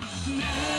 Now.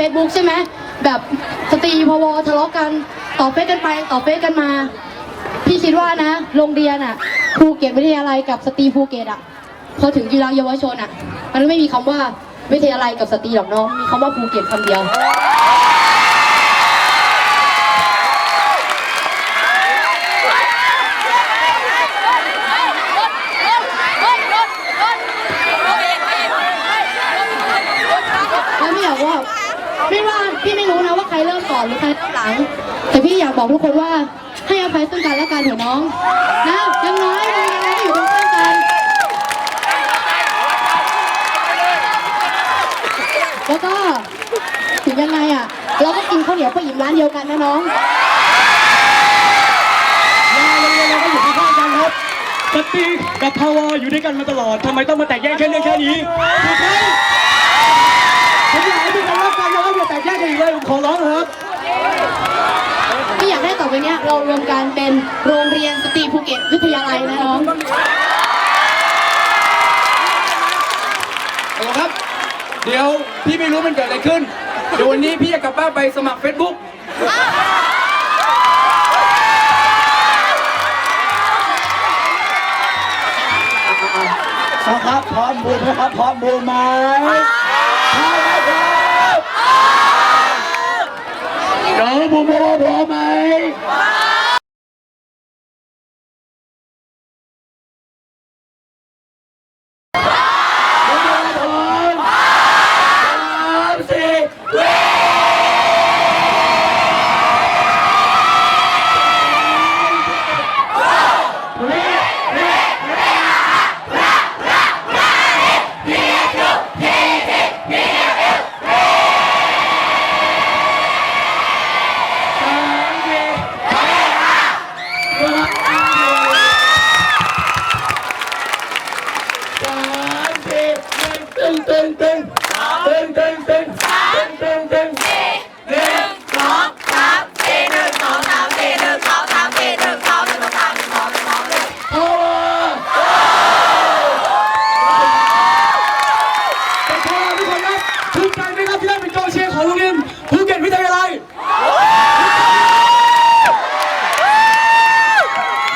ฟซบุ๊กใช่ไหมแบบสตรีพวทะเลาะกันต่อเฟซกันไปต่อเฟซกันมา พี่คิดว่านะ โรงเรียนอะภูเก็ตวิทยาลัยกับสตรีภูเก็ตอะพอถึงกีฬาเยาวชนอะ มันไม่มีคำว่าวิทยาลัยกับสตรีหรอกน้องมีคำว่าภูเก็ตคำเดียวไม่อยากว่าไม่ว่าพี่ไม่รู้นะว่าใคร เริ่มก่อนหรือใครเริ่มหลัง แต่พี่อยากบอกทุกคนว่าให้อภัยซึ่งกันและกันเถอะน้องนะอยังน้อยเรายังไงก็อยู่ตรงข้ามกันแล้วก็ถึงยังไงอะ เราก็กินข้าวเหนียวป้าหยิมร้านเดียวกันนะน้องเราก็อยู่ข้างๆกันครับสตรีกับพาวออยู่ด้วยกันมาตลอดทำไมต้องมาแตกแยกแค่เรื่องแค่นี้ ครับพี่อยากให้ต่อไปเนี้ยเรารวมกันเป็นโรงเรียนสตรีภูเก็ตวิทยาลัยนะน้องเอาละครับ เดี๋ยวพี่ไม่รู้มันเกิดอะไรขึ้น เดี๋ยววันนี้พี่จะกลับบ้านไปสมัคร Facebook สองครับพร้อมบูมนะครับพร้อมบูมไหม Como vamos. ตึงตึงตึงตึงตึงตึงหนึ่งสองสามสี่หนึ่งสองสามสี่หนึ่งสองสามสี่หนึ่งสองสามสี่งองหนึ่พอเป็นทุกคนครับภูมิใจไหมครับที่ได้เป็นกองเชีของโรงเรียนภูเก็ตวิทยาลัย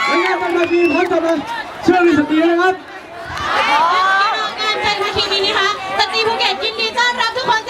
แล้งานมันมาดีพักกลับมาเชื่อวิสตินะครับ การแข่งขันทีนี้นะคะ ตีภูเก็ตยินดีต้อนรับทุกคน